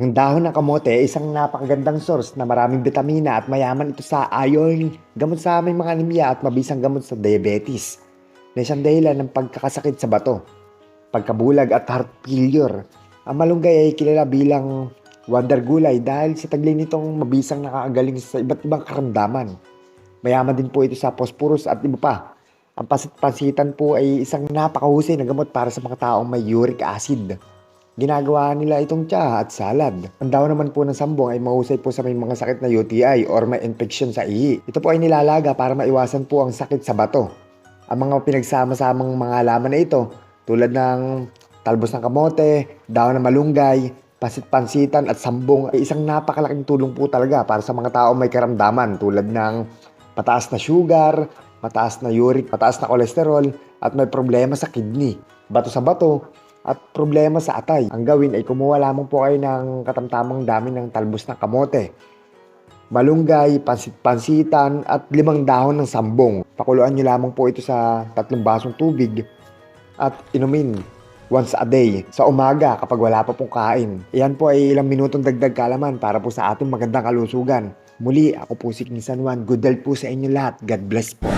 Ang dahon ng kamote ay isang napakagandang source na maraming bitamina at mayaman ito sa iron, gamot sa aming mga anemia at mabisang gamot sa diabetes. Na isang dahilan ng pagkakasakit sa bato, pagkabulag at heart failure. Ang malunggay ay kilala bilang wonder gulay dahil sa taglay nitong mabisang nakakagaling sa iba't ibang karamdaman. Mayaman din po ito sa phosphorus at iba pa. Ang pasit-pansitan po ay isang napakahusay na gamot para sa mga taong may uric acid. Ginagawa nila itong tsa at salad. Ang daw naman po ng sambong ay mahusay po sa may mga sakit na UTI or may infection sa ihi. Ito po ay nilalaga para maiwasan po ang sakit sa bato. Ang mga pinagsama-samang mga halaman na ito tulad ng talbos ng kamote, daon ng malunggay, pasit-pansitan at sambong ay isang napakalaking tulong po talaga para sa mga taong may karamdaman tulad ng mataas na sugar, mataas na uric, mataas na kolesterol at may problema sa kidney, bato sa bato at problema sa atay. Ang gawin ay kumuha lamang po kayo ng katamtamang dami ng talbos na kamote, malunggay, pansit-pansitan at limang dahon ng sambong. Pakuluan nyo lamang po ito sa tatlong basong tubig at inumin once a day sa umaga kapag wala pa pong kain. Iyan po ay ilang minutong dagdag kalaman para po sa ating magandang kalusugan. Muli, ako po si King San Juan. Good health po sa inyo lahat. God bless po.